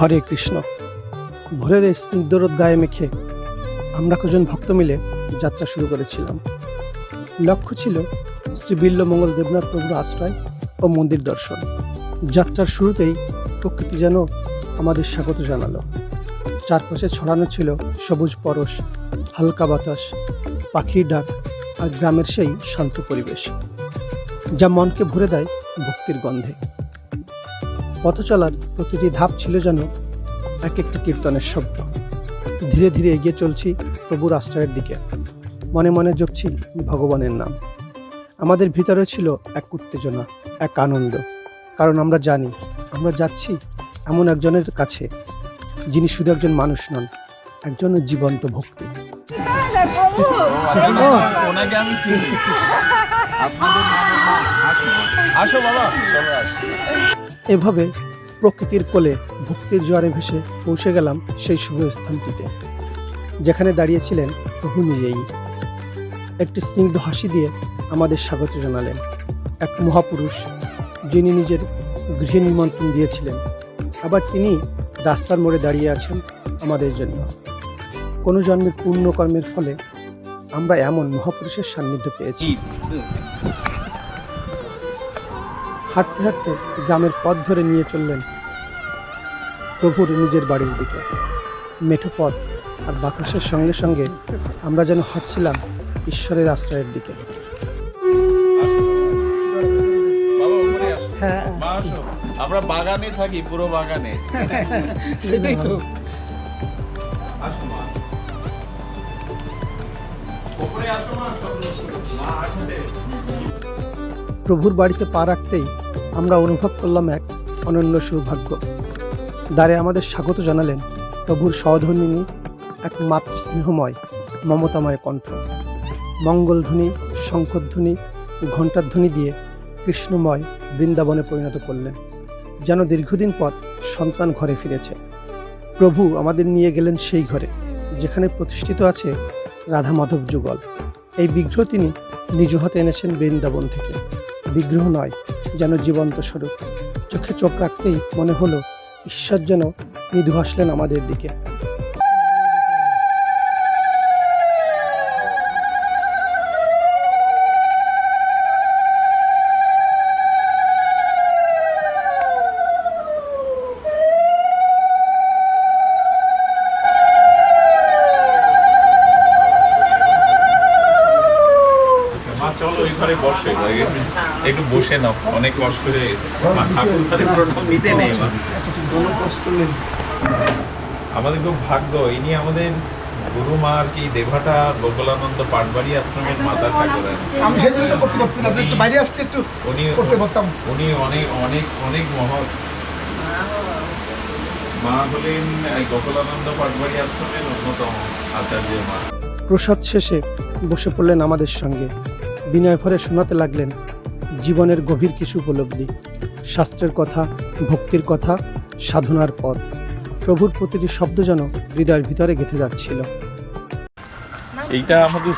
হরে কৃষ্ণ। ভোরের এই স্নিগ্ধরোদ গায়ে মেখে আমরা কজন ভক্ত মিলে যাত্রা শুরু করেছিলাম। লক্ষ্য ছিল শ্রী বিল্লমঙ্গল দেবনাথ প্রভুর আশ্রয় ও মন্দির দর্শন। যাত্রার শুরুতেই প্রকৃতি যেন আমাদের স্বাগত জানালো। চারপাশে ছড়ানো ছিল সবুজ পরশ, হালকা বাতাস, পাখির ডাক আর গ্রামের সেই শান্ত পরিবেশ, যা মনকে ভরে দেয় ভক্তির গন্ধে। পথ চলার প্রতিটি ধাপ ছিল যেন এক একটি কীর্তনের শব্দ। ধীরে ধীরে এগিয়ে চলছি প্রভুর আশ্রয়ের দিকে। মনে মনে জপছি ভগবানের নাম। আমাদের ভিতরে ছিল এক উত্তেজনা, এক আনন্দ। কারণ আমরা জানি, আমরা যাচ্ছি এমন একজনের কাছে, যিনি শুধু একজন মানুষ নন, একজন জীবন্ত ভক্তি। আসো বাবা এভাবে প্রকৃতির কোলে ভক্তির জোয়ারে ভেসে পৌঁছে গেলাম সেই শুভ স্থানটিতে, যেখানে দাঁড়িয়েছিলেন প্রভু নিজেই। একটি স্নিগ্ধ হাসি দিয়ে আমাদের স্বাগত জানালেন এক মহাপুরুষ যিনি নিজের গৃহে নিমন্ত্রণ দিয়েছিলেন। আবার তিনি রাস্তার মোড়ে দাঁড়িয়ে আছেন আমাদের জন্য। কোনো জন্মের পূর্ণকর্মের ফলে আমরা এমন মহাপুরুষের সান্নিধ্য পেয়েছি। হাঁটতে হাঁটতে গ্রামের পথ ধরে নিয়ে চললেন প্রভুর নিজের বাড়ির দিকে। মেঠো পথ আর বাতাসের সঙ্গে সঙ্গে আমরা যেন হাঁটছিলাম ঈশ্বরের আশ্রয়ের দিকে। আসো। আমরা বাগানে থাকি পুরো বাগানে। সেটাই তো। প্রভুর বাড়িতে পা রাখতেই আমরা অনুভব করলাম এক অনন্য সৌভাগ্য। দ্বারে আমাদের স্বাগত জানালেন প্রভুর সহধর্মিনী এক মাতৃস্নেহময়, মমতাময় কণ্ঠ। মঙ্গলধ্বনি শঙ্করধ্বনি ঘণ্টাধ্বনি দিয়ে কৃষ্ণময় বৃন্দাবনে পরিণত করলেন, যেন দীর্ঘদিন পর সন্তান ঘরে ফিরেছে। প্রভু আমাদের নিয়ে গেলেন সেই ঘরে, যেখানে প্রতিষ্ঠিত আছে রাধা মাধব যুগল। এই বিগ্রহ তিনি নিজ হাতে এনেছেন বৃন্দাবন থেকে। বিগ্রহ নয় যেন জীবন্ত স্বরূপ। চোখে চোখ রাখতেই মনে হলো ঈশ্বর যেন মৃদু হাসলেন আমাদের দিকে। চলো বসে একটু বসে নাও অনেক কষ্ট হয়ে গেছে। ঠাকুর প্রণাম নিতে নেই আমাদের খুব ভাগ্য ইনি আমাদের গুরু মা আর কি দেভাটা গোকুলানন্দ পাটবাড়ি আশ্রমের মাতা ঠাকুর আমি সেই জন্য করতে পারছি না একটু বাইরে আসলে একটু উনি করতে পারতাম। উনি অনেক অনেক অনেক মহৎ। মা হলেন এই গোকুলানন্দ পাটবাড়ি আশ্রমের অন্যতম আচার্য মা। প্রসাদ শেষে বসে পড়লেন আমাদের সঙ্গে। বিনয় ভরে শোনাতে লাগলেন জীবনের গভীর কিছু উপলব্ধি শাস্ত্রের কথা ভক্তির কথা সাধনার পথ প্রভুর প্রতিটি শব্দ যেন হৃদয়ের ভিতরে গেঁথে যাচ্ছিল। এইটা আমাদের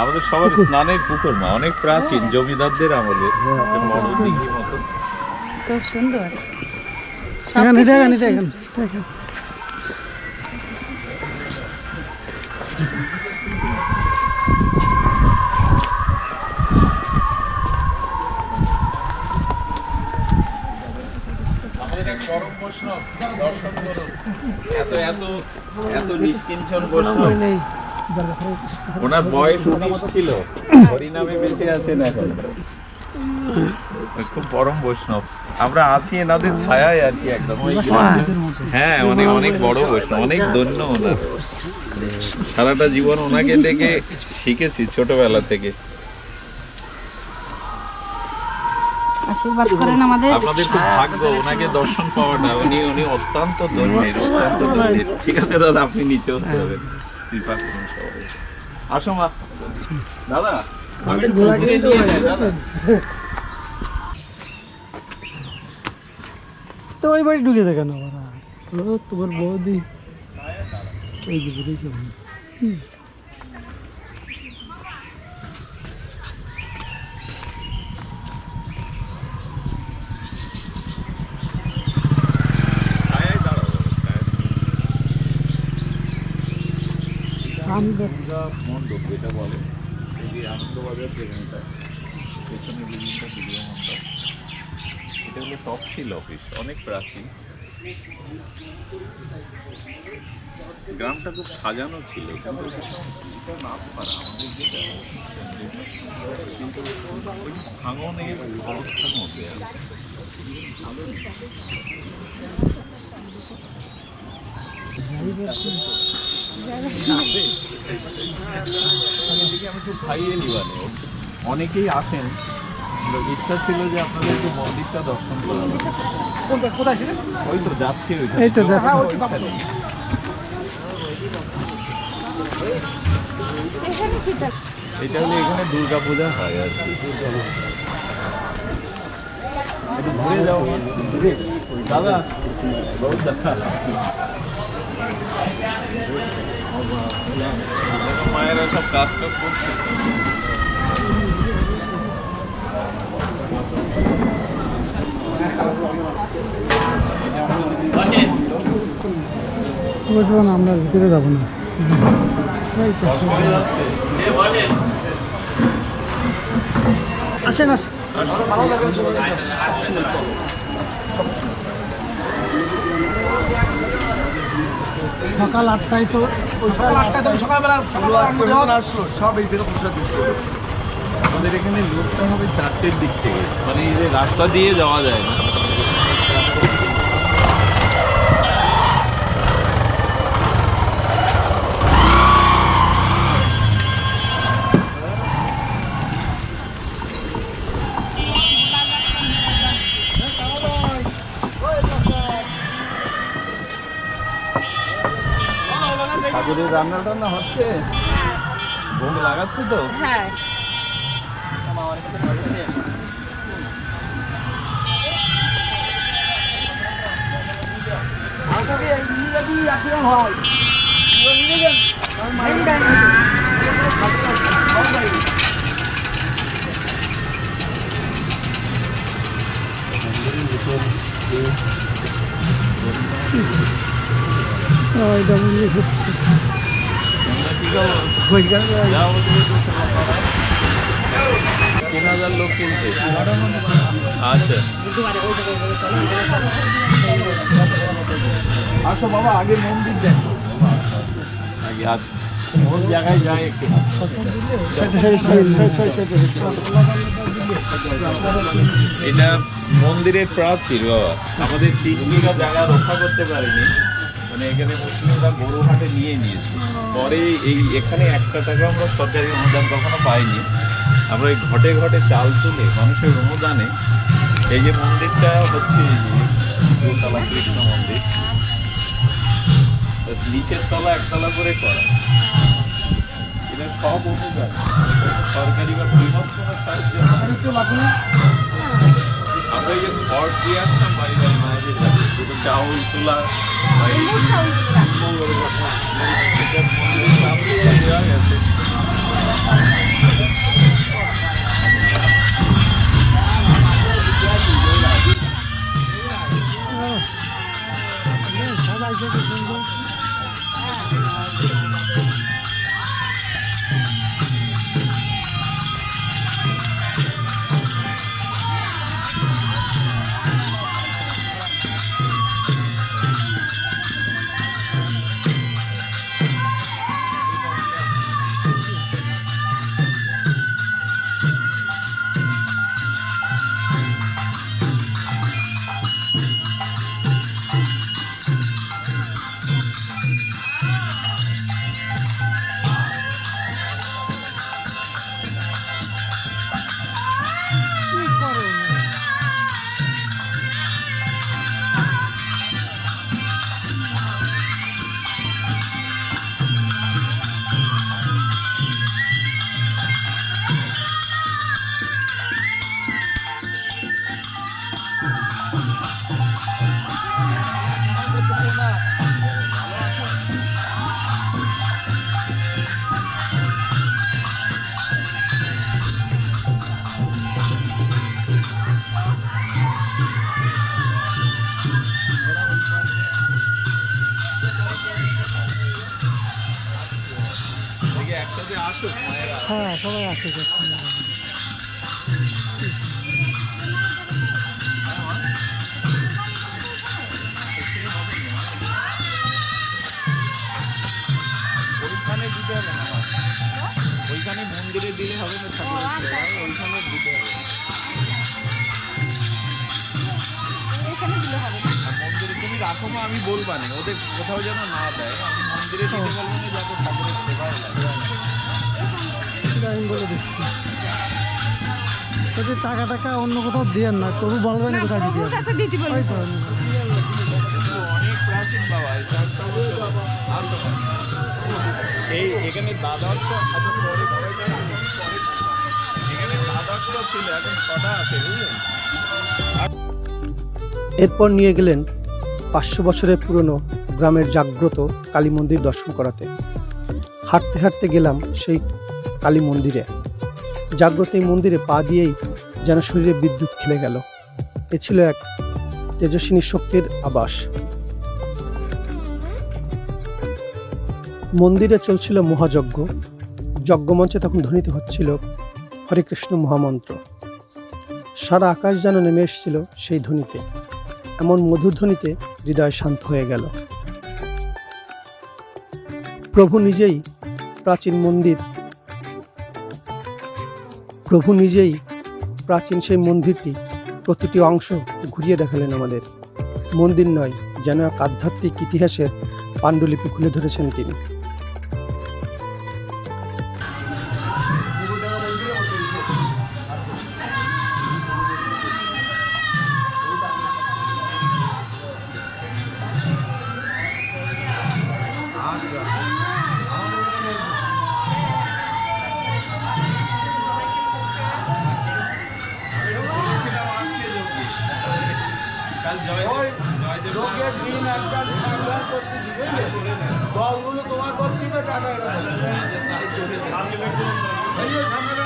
আমাদের সবার স্নানের পুকুর মা অনেক প্রাচীন জমিদারদের আমলের একটা বড় দিঘি মতো। খুব সুন্দর। নিষ্কিঞ্চন বৈষ্ণব ওনার বয়স উনিশ ছিল। হরিনামে বেঁচে আছেন এখন। খুব পরম বৈষ্ণব। আমরা আছি এনাদের ছায়ায় আর কি একদম। হ্যাঁ অনেক অনেক বড় বৈষ্ণব অনেক ধন্য ওনার। সারাটা জীবন ওনাকে দেখে শিখেছি ছোটবেলা থেকে। আশীর্বাদ করেন আমাদের। আপনাদের খুব ভাগ্য ওনাকে দর্শন পাওয়াটা উনি উনি অত্যন্ত ঠিক আছে দাদা আপনি নিচে হতে হবেন কৃপা করুন সবাই। আসো মা। দাদা আমি ঘুরে নিয়ে যাই, দাদা। তো ওই বাড়ি ঢুকে যায় কেন তোমার বৌদি। এই যে বুঝেছ ছায়ায় দাঁড়াও মণ্ডপ যেটা বলে যে আনন্দবাজার যেখানটা পেছনে বিল্ডিংটা দুর্গা মণ্ডপ এটা অফিস অনেক প্রাচীন গ্রামটা খুব সাজানো ছিল ভাঙনের অবস্থার মধ্যে আছে খাইয়ে নিবানে অনেকেই আসেন ইচ্ছা ছিল যে আপনাদের একটু মন্দিরটা দর্শন করানো কোথায় ওই তো যাচ্ছি ওইখানে। এই তো। হ্যাঁ। এটা হলে এখানে দুর্গা পূজা হয় আর কি ঘুরে যাও দাদা দাদা মায়েরা সব কাজ টাজ করছে। আমরা ভিতরে যাব না আসেন সকাল আটটায় তো সকাল সকালবেলা আসলো সব এই ফেরত আমাদের এখানে লোকটা হবে চারটের দিক থেকে। মানে এই যে রাস্তা দিয়ে যাওয়া যায় না। ঠাকুরের রান্না টান্না হচ্ছে ভোগ লাগাচ্ছে তো। হ্যাঁ। তোমরা কি তিন হাজার লোক আচ্ছা। আসো বাবা আগে মন্দির আগে জায়গায় যায় একটু এটা মন্দিরের প্রাচীর বাবা আমাদের তিন বিঘা জায়গা রক্ষা করতে পারেনি মানে এখানে মুসলিমরা গরু হাটে নিয়ে নিয়েছে। পরে এই এখানে একটা টাকা আমরা সরকারি অনুদান কখনো পাইনি। আমরা এই ঘটে ঘটে চাল তুলে মানুষের অনুদানে এই যে মন্দিরটা হচ্ছে দুতলা কৃষ্ণ মন্দির নিচের তলা একতলা করে করা। এটা সব অনুদান। সরকারি বা বৃহৎ কোনো সাহায্য আমরা এই যে খড় দিয়ে আসতাম বাড়ি শুধু চা উল্টোলা সবাই যদি সুন্দর সবাই আসে। ওইখানে দিতে হবে না ওইখানে মন্দিরে দিলে হবে না ঠাকুরের ওইখানে দিতে হবে। মন্দিরে তুমি রাখো মা আমি বলবা না। ওদের কোথাও যেন না দেয়। আমি মন্দিরে দিতে বলব না যাতে ঠাকুরের সেবায় লাগে। আমি বলে দিচ্ছি। যদি টাকা টাকা অন্য কোথাও দিয়ে না তবু বলবেন কোথায় দিতে এই এখানে ছিল এখন ছটা আছে বুঝলেন? এরপর নিয়ে গেলেন পাঁচশো বছরের পুরনো গ্রামের জাগ্রত কালী মন্দির দর্শন করাতে। হাঁটতে হাঁটতে গেলাম সেই কালী মন্দিরে। জাগ্রত এই মন্দিরে পা দিয়েই যেন শরীরে বিদ্যুৎ খেলে গেল। এ ছিল এক তেজস্বিনী শক্তির আবাস। মন্দিরে চলছিল মহাযজ্ঞ। যজ্ঞমঞ্চে তখন ধ্বনিত হচ্ছিল হরে কৃষ্ণ মহামন্ত্র। সারা আকাশ যেন নেমে এসেছিল সেই ধ্বনিতে। এমন মধুর ধ্বনিতে হৃদয় শান্ত হয়ে গেল। প্রভু নিজেই প্রাচীন মন্দির প্রভু নিজেই প্রাচীন সেই মন্দিরটি প্রতিটি অংশ ঘুরিয়ে দেখালেন আমাদের। মন্দির নয়, যেন এক আধ্যাত্মিক ইতিহাসের পাণ্ডুলিপি খুলে ধরেছেন তিনি। 7 ਮਿੰਟ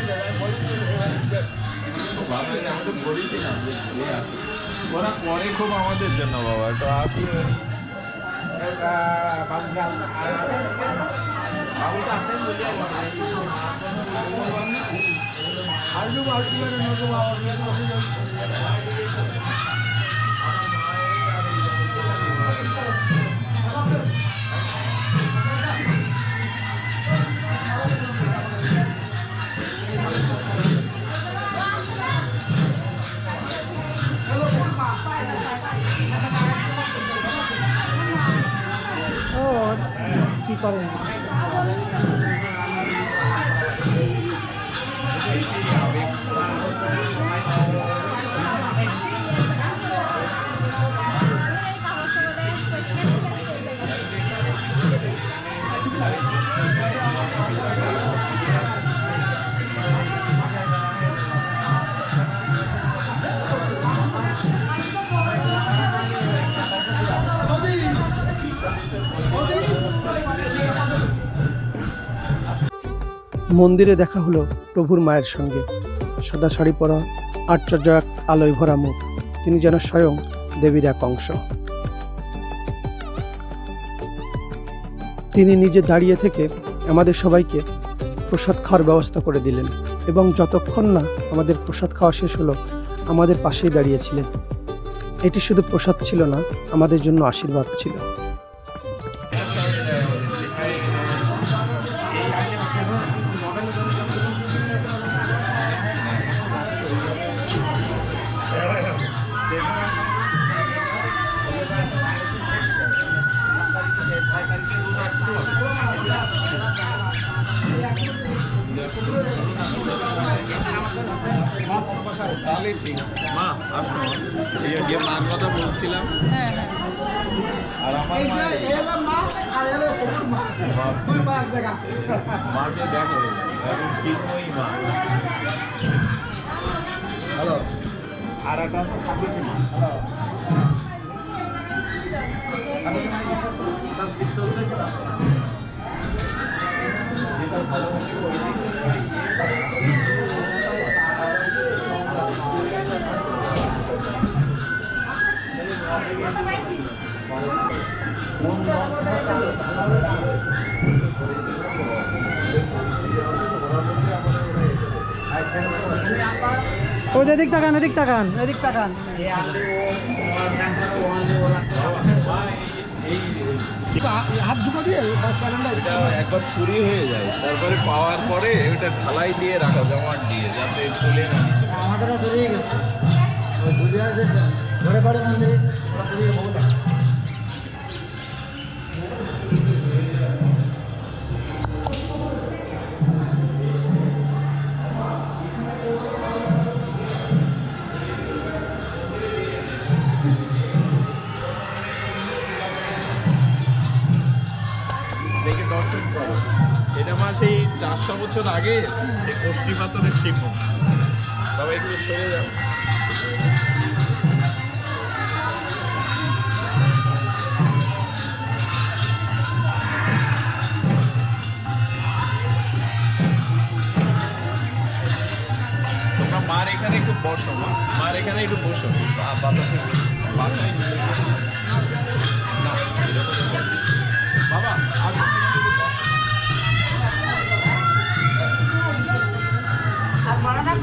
যে ঘুরে আসি। ওরা করে খুব আমাদের জন্য বাবা তো আসি আসব আসব মানে নতুন আবার নতুন নতুন ও মন্দিরে দেখা হলো প্রভুর মায়ের সঙ্গে। সাদা শাড়ি পরা আশ্চর্য এক আলোয় ভরা মুখ, তিনি যেন স্বয়ং দেবীর এক অংশ। তিনি নিজে দাঁড়িয়ে থেকে আমাদের সবাইকে প্রসাদ খাওয়ার ব্যবস্থা করে দিলেন এবং যতক্ষণ না আমাদের প্রসাদ খাওয়া শেষ হলো, আমাদের পাশেই দাঁড়িয়েছিলেন। এটি শুধু প্রসাদ ছিল না, আমাদের জন্য আশীর্বাদ ছিল। মাকে দেখো। এখন চিন্ময়ী মা? হ্যালো? আর একটা সাবিত্রী এদিক তাকান এদিক তাকান এদিক তাকান। হাত ঢুকা দিয়ে একবার চুরি হয়ে যায়। তারপরে পাওয়ার পরে ওটা ঢালাই দিয়ে রাখা জমাট দিয়ে যাতে চলে না আমাদেরও গেছে। ঘরে বাড়ি মন্দিরে আগে কষ্টি পাথরের শিল্প তবে একটু সরে তোমরা মার এখানে একটু এখানে একটু। বাবা আর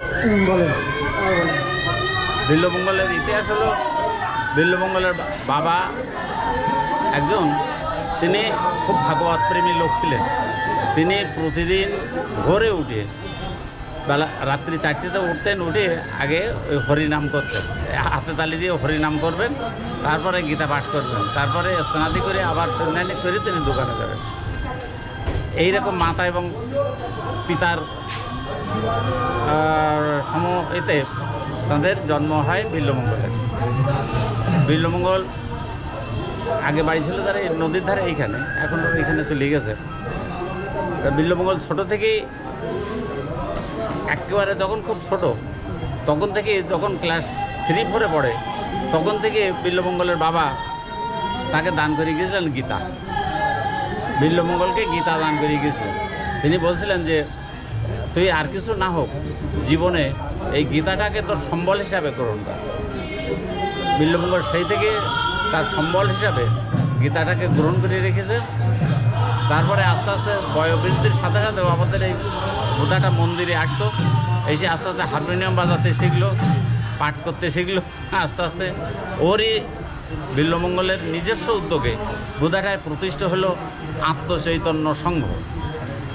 বলেন। বিল্লমঙ্গলের ইতিহাস হলো বিল্লমঙ্গলের বা- বাবা একজন, তিনি খুব ভাগবত প্রেমী লোক ছিলেন। তিনি প্রতিদিন ভোরে উঠে, বেলা রাত্রি চারটেতে উঠতেন, উঠে আগে ওই হরিনাম করতেন। হাতে তালি দিয়ে হরিনাম করবেন, তারপরে গীতা পাঠ করবেন, তারপরে স্নাদি করে আবার সন্ধ্যানি করে তিনি দোকানে যাবেন। এইরকম মাতা এবং পিতার সম এতে তাদের জন্ম হয় বিল্লমঙ্গলের বিল্লমঙ্গল আগে বাড়ি ছিল তারা এই নদীর ধারে এইখানে, এখন তো এইখানে চলে গেছে। তা বিল্লমঙ্গল ছোট থেকেই একেবারে যখন খুব ছোট, তখন থেকে যখন ক্লাস থ্রি, ফোরে পড়ে, তখন থেকে বিল্লমঙ্গলের বাবা তাকে দান করে গিয়েছিলেন গীতা। বিল্লমঙ্গলকে গীতা দান করে গিয়েছিলেন। তিনি বলছিলেন যে তুই আর কিছু না হোক, জীবনে এই গীতাটাকে তোর সম্বল হিসাবে গ্রহণ কর বিল্লমঙ্গল সেই থেকে তার সম্বল হিসাবে গীতাটাকে গ্রহণ করে রেখেছে তারপরে আস্তে আস্তে বয়োবৃদ্ধির সাথে সাথে আমাদের এই বোধাটা মন্দিরে আসতো। এসে আস্তে আস্তে হারমোনিয়াম বাজাতে শিখলো, পাঠ করতে শিখলো, আস্তে আস্তে ওরই বিল্লমঙ্গলের নিজস্ব উদ্যোগে বোধাটায় প্রতিষ্ঠা হলো আত্মচৈতন্য সংঘ।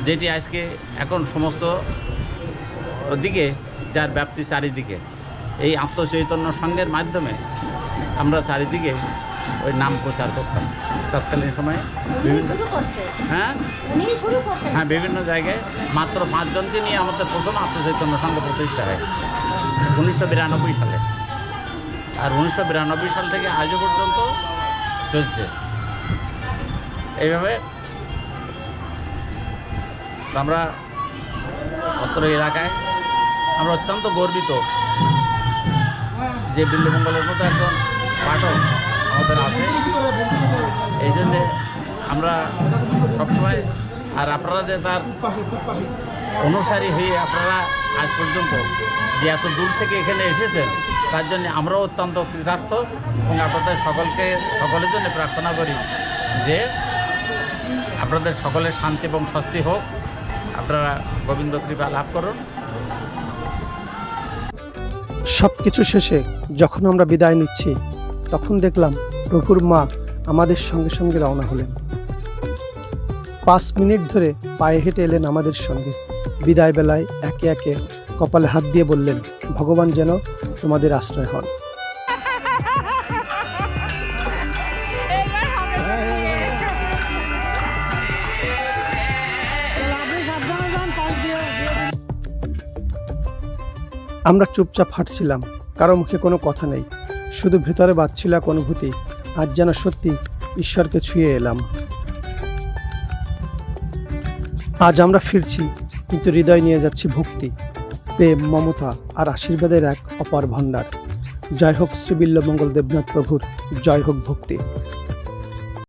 যেটি আজকে এখন সমস্ত দিকে যার ব্যাপ্তি চারিদিকে এই আত্মচৈতন্য সংঘের মাধ্যমে আমরা চারিদিকে ওই নাম প্রচার করতাম। তৎকালীন সময়ে বিভিন্ন হ্যাঁ? হ্যাঁ বিভিন্ন জায়গায় মাত্র পাঁচজনকে নিয়ে আমাদের প্রথম আত্মচৈতন্য সংঘ প্রতিষ্ঠা হয় উনিশশো বিরানব্বই সালে। আর উনিশশো বিরানব্বই সাল থেকে আজও পর্যন্ত চলছে। এইভাবে আমরা অত্র এলাকায় আমরা অত্যন্ত গর্বিত যে বিল্লমঙ্গলের মতো একজন পাঠক আমাদের আছে। এই জন্যে আমরা সবসময় আর আপনারা যে তার অনুসারী হয়ে আপনারা আজ পর্যন্ত যে এত দূর থেকে এখানে এসেছেন, তার জন্য আমরাও অত্যন্ত কৃতার্থ এবং আপনাদের সকলকে, সকলের জন্য প্রার্থনা করি যে আপনাদের সকলের শান্তি এবং স্বস্তি হোক। আপনারা গোবিন্দ কৃপা লাভ করুন। সব কিছু শেষে যখন আমরা বিদায় নিচ্ছি, তখন দেখলাম প্রভুর মা আমাদের সঙ্গে সঙ্গে রওনা হলেন। পাঁচ মিনিট ধরে পায়ে হেঁটে এলেন আমাদের সঙ্গে। বিদায় বেলায় একে একে কপালে হাত দিয়ে বললেন, ভগবান যেন তোমাদের আশ্রয় হন। আমরা চুপচাপ হাঁটছিলাম, কারও মুখে কোনো কথা নেই। শুধু ভেতরে বাজছিল এক অনুভূতি, আজ যেন সত্যি ঈশ্বরকে ছুঁয়ে এলাম। আজ আমরা ফিরছি, কিন্তু হৃদয় নিয়ে যাচ্ছি ভক্তি, প্রেম, মমতা আর আশীর্বাদের এক অপার ভাণ্ডার। জয় হোক শ্রীবিল্লমঙ্গল দেবনাথ প্রভুর, জয় হোক ভক্তি।